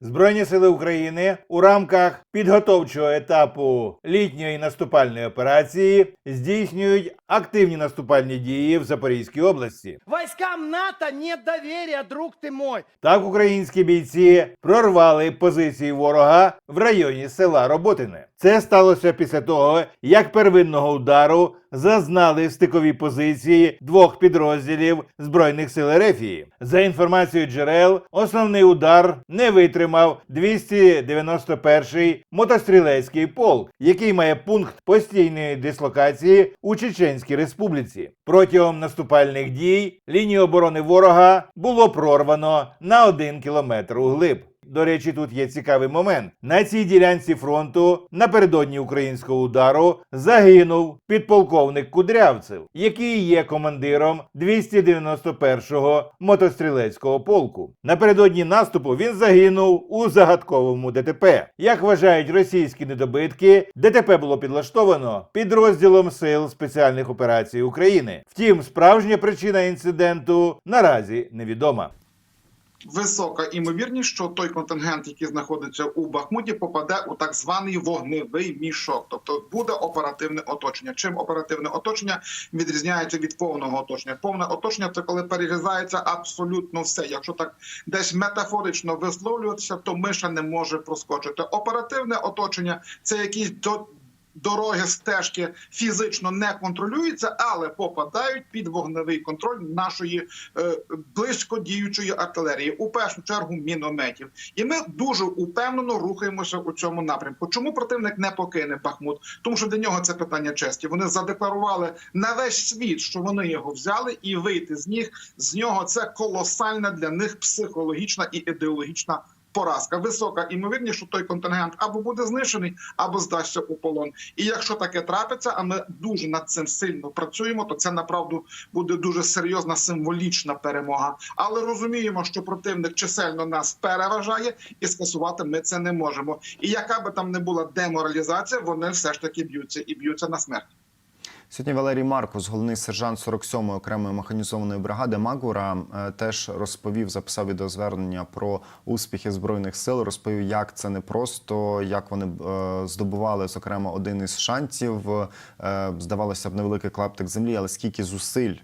Збройні сили України у рамках підготовчого етапу літньої наступальної операції здійснюють активні наступальні дії в Запорізькій області. Войскам НАТО нет доверия, друг ты мой. Так українські бійці прорвали позиції ворога в районі села Роботине. Це сталося після того, як первинного удару зазнали стикові позиції двох підрозділів збройних сил Ерефії. За інформацією джерел, основний удар не витримав 291-й мотострілецький полк, який має пункт постійної дислокації у Чеченській Республіці. Протягом наступальних дій лінію оборони ворога було прорвано на один кілометр углиб. До речі, тут є цікавий момент. На цій ділянці фронту напередодні українського удару загинув підполковник Кудрявцев, який є командиром 291-го мотострілецького полку. Напередодні наступу він загинув у загадковому ДТП. Як вважають російські недобитки, ДТП було підлаштовано підрозділом сил спеціальних операцій України. Втім, справжня причина інциденту наразі невідома. Висока імовірність, що той контингент, який знаходиться у Бахмуті, попаде у так званий вогневий мішок, тобто буде оперативне оточення. Чим оперативне оточення відрізняється від повного оточення? Повне оточення це коли перерізається абсолютно все. Якщо так десь метафорично висловлюватися, то миша не може проскочити. Оперативне оточення це якісь до. Дороги стежки фізично не контролюються, але попадають під вогневий контроль нашої е, близько діючої артилерії, у першу чергу мінометів. І ми дуже упевнено рухаємося у цьому напрямку. Чому противник не покине Бахмут? Тому що для нього це питання честі. Вони задекларували на весь світ, що вони його взяли, і вийти з них з нього це колосальна для них психологічна і ідеологічна. Поразка висока імовірність, що той контингент або буде знищений, або здасться у полон. І якщо таке трапиться, а ми дуже над цим сильно працюємо, то це направду буде дуже серйозна символічна перемога. Але розуміємо, що противник чисельно нас переважає, і скасувати ми це не можемо. І яка би там не була деморалізація, вони все ж таки б'ються і б'ються на смерть. Сьогодні Валерій Маркус, головний сержант 47-ї окремої механізованої бригади Магура, е, теж розповів, записав відеозвернення про успіхи збройних сил. Розповів, як це не просто, як вони е, здобували, зокрема, один із шансів. Е, Здавалося б, невеликий клаптик землі, але скільки зусиль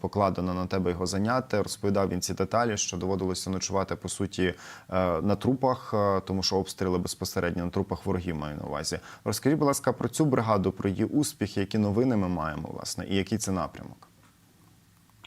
покладено на тебе його зайняти. Розповідав він ці деталі, що доводилося ночувати по суті е, на трупах, е, тому що обстріли безпосередньо на трупах ворогів маю на увазі. Розкажіть, будь ласка, про цю бригаду, про її успіхи, які новини ми маємо, власне, і який це напрямок.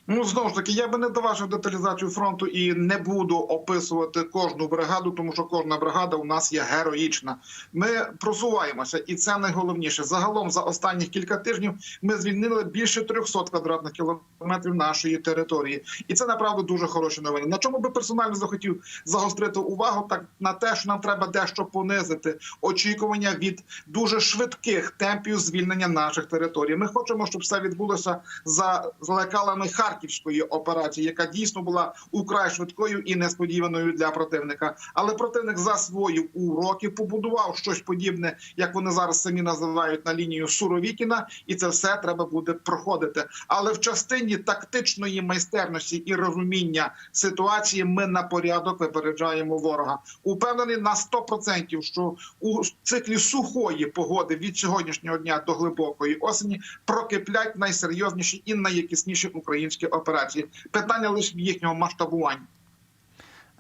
Ну знову ж таки, я би не давав деталізацію фронту і не буду описувати кожну бригаду, тому що кожна бригада у нас є героїчна. Ми просуваємося, і це найголовніше. Загалом за останні кілька тижнів ми звільнили більше 300 квадратних кілометрів нашої території, і це направду дуже хороші новини. На чому би персонально захотів загострити увагу, так на те, що нам треба дещо понизити очікування від дуже швидких темпів звільнення наших територій. Ми хочемо, щоб все відбулося за лекалами харківської операції, яка дійсно була украй швидкою і несподіваною для противника. Але противник засвоїв уроки, побудував щось подібне, як вони зараз самі називають на лінію Суровікіна, і це все треба буде проходити. Але в частині тактичної майстерності і розуміння ситуації ми на порядок випереджаємо ворога. Упевнений на 100%, що у циклі сухої погоди від сьогоднішнього дня до глибокої осені прокиплять найсерйозніші і найякісніші українські операції. Питання лише їхнього масштабування.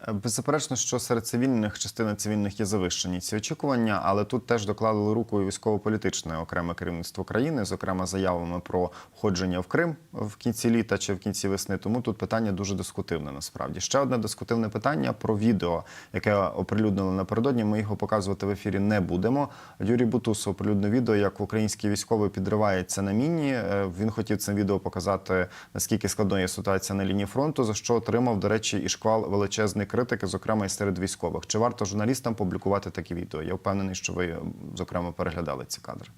Беззаперечно, що серед цивільних частина цивільних є завищені ці очікування, але тут теж докладали руку і військово-політичне окреме керівництво країни, зокрема заявами про входження в Крим в кінці літа чи в кінці весни. Тому тут питання дуже дискутивне. Насправді ще одне дискутивне питання про відео, яке оприлюднили напередодні. Ми його показувати в ефірі не будемо. Юрій Бутусов оприлюднив відео, як український військовий підривається на міні. Е, Він хотів цим відео показати наскільки складною є ситуація на лінії фронту, за що отримав, до речі, і шквал величезний критики, зокрема і серед військових. Чи варто журналістам публікувати такі відео? Я впевнений, що ви зокрема переглядали ці кадри.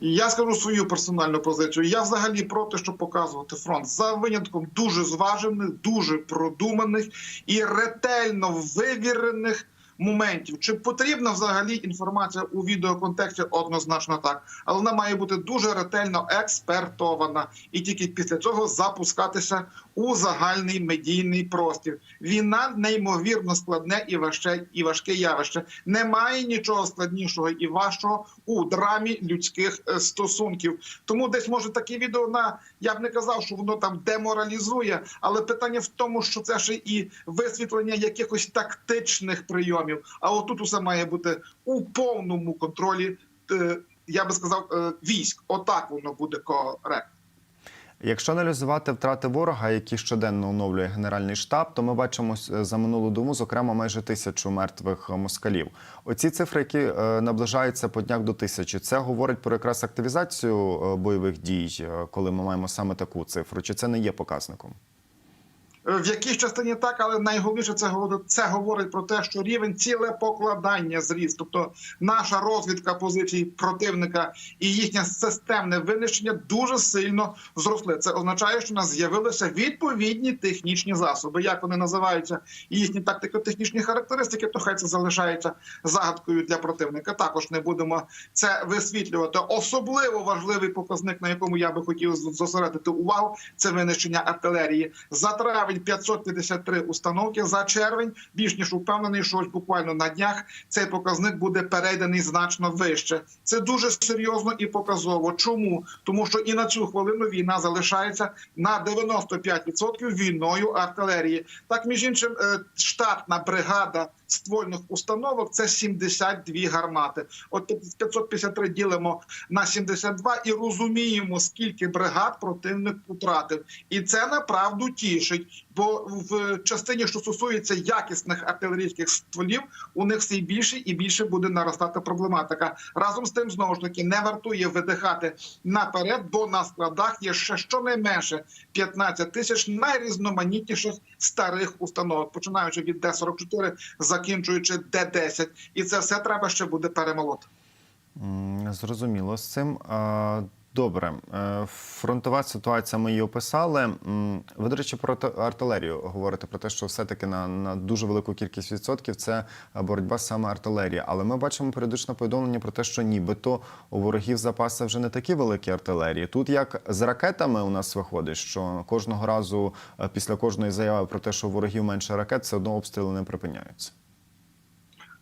Я скажу свою персональну позицію. Я взагалі проти, щоб показувати фронт за винятком дуже зважених, дуже продуманих і ретельно вивірених моментів. Чи потрібна взагалі інформація у відеоконтексті? Однозначно так, але вона має бути дуже ретельно експертована і тільки після цього запускатися у загальний медійний простір. Війна неймовірно складне і важке, і важке явище. Немає нічого складнішого і важчого у драмі людських е, стосунків. Тому десь може таке відео на я б не казав, що воно там деморалізує, але питання в тому, що це ще і висвітлення якихось тактичних прийомів. А отут усе має бути у повному контролі. е, Я би сказав, е, військ. Отак воно буде коректно. Якщо аналізувати втрати ворога, які щоденно оновлює Генеральний штаб, то ми бачимо е, за минулу дому, зокрема, майже тисячу мертвих е, москалів. Оці цифри, які е, наближаються по днях до тисячі, це говорить про якраз активізацію бойових дій, коли ми маємо саме таку цифру. Чи це не є показником? Е, В якійсь частині так, але найголовніше це це говорить про те, що рівень цілепокладання зріс. Тобто наша розвідка позицій противника і їхнє системне винищення дуже сильно зросли. Це означає, що у нас з'явилися відповідні технічні засоби. Як вони називаються, і їхні тактико-технічні характеристики, то хай це залишається загадкою для противника. Також не будемо це висвітлювати. Особливо важливий показник, на якому я би хотів зосередити увагу, це винищення артилерії. За травень 553 установки, за червень більш ніж упевнений, що ось буквально на днях цей показник буде перейдений значно вище. Це дуже серйозно і показово. Чому? Тому що і на цю хвилину війна залишається на 95% війною артилерії. Так між іншим, е, штатна бригада ствольних установок це 72 гармати. От 553 ділимо на 72 і розуміємо, скільки бригад противник втратив. І це направду тішить. Бо в частині, що стосується якісних артилерійських стволів, у них все більше і більше буде наростати проблематика. Разом з тим, знову ж таки, не вартує видихати наперед, бо на складах є ще щонайменше 15 тисяч найрізноманітніших старих установок, починаючи від Д-44, закінчуючи Д-10. І це все треба ще буде перемолоти. Зрозуміло з цим. Добре, Е, фронтова ситуація ми її описали. Ви, до речі, про артилерію говорите про те, що все-таки на, на дуже велику кількість відсотків це боротьба саме артилерії. Але ми бачимо періодично повідомлення про те, що нібито у ворогів запаси вже не такі великі артилерії. Тут як з ракетами у нас виходить, що кожного разу е, після кожної заяви про те, що у ворогів менше ракет, все одно обстріли не припиняються.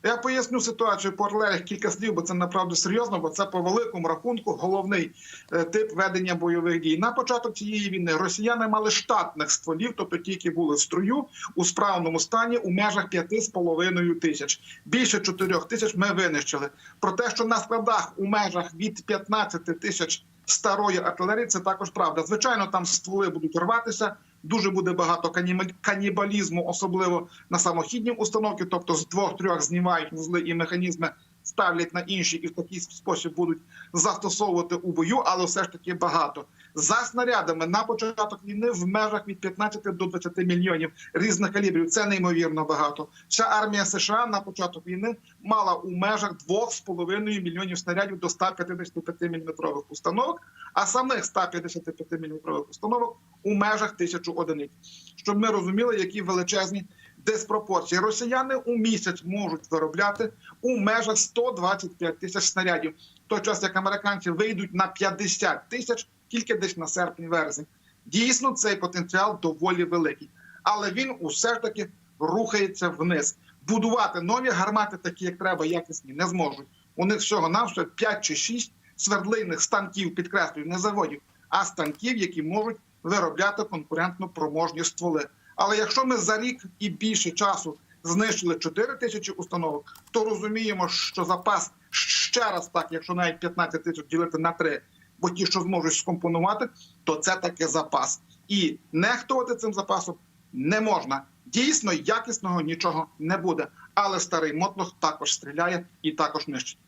Я поясню ситуацію по артилеріях кілька слів, бо це направду серйозно, бо це по великому рахунку головний е, тип ведення бойових дій. На початок цієї війни росіяни мали штатних стволів, тобто ті, які були в строю у справному стані у межах 5,5 тисяч. Більше 4 тисяч ми винищили. Про те, що на складах у межах від 15 тисяч старої артилерії, це також правда. Звичайно, там стволи будуть рватися. Дуже буде багато канібалізму, особливо на самохідні установки, тобто з двох-трьох знімають вузли і механізми, ставлять на інші і в такий спосіб будуть застосовувати у бою, але все ж таки багато. За снарядами на початок війни в межах від 15 до 20 мільйонів різних калібрів. Це неймовірно багато. Вся армія США на початок війни мала у межах 2,5 мільйонів снарядів до 155 мм установок, а самих 155 мм установок у межах тисячу одиниць. Щоб ми розуміли, які величезні диспропорції. Росіяни у місяць можуть виробляти у межах 125 тисяч снарядів. В той час як американці вийдуть на 50 тисяч тільки десь на серпень-вересень. Дійсно, цей потенціал доволі великий, але він усе ж таки рухається вниз. Будувати нові гармати, такі як треба, якісні, не зможуть. У них всього навсього 5 чи 6 свердлинних станків, підкреслюю, не заводів, а станків, які можуть виробляти конкурентно проможні стволи. Але якщо ми за рік і більше часу знищили 4 тисячі установок, то розуміємо, що запас ще раз так, якщо навіть 15 тисяч ділити на 3, бо ті, що зможуть скомпонувати, то це таки запас. І нехтувати цим запасом не можна. Дійсно, якісного нічого не буде. Але старий мотлох також стріляє і також нищить.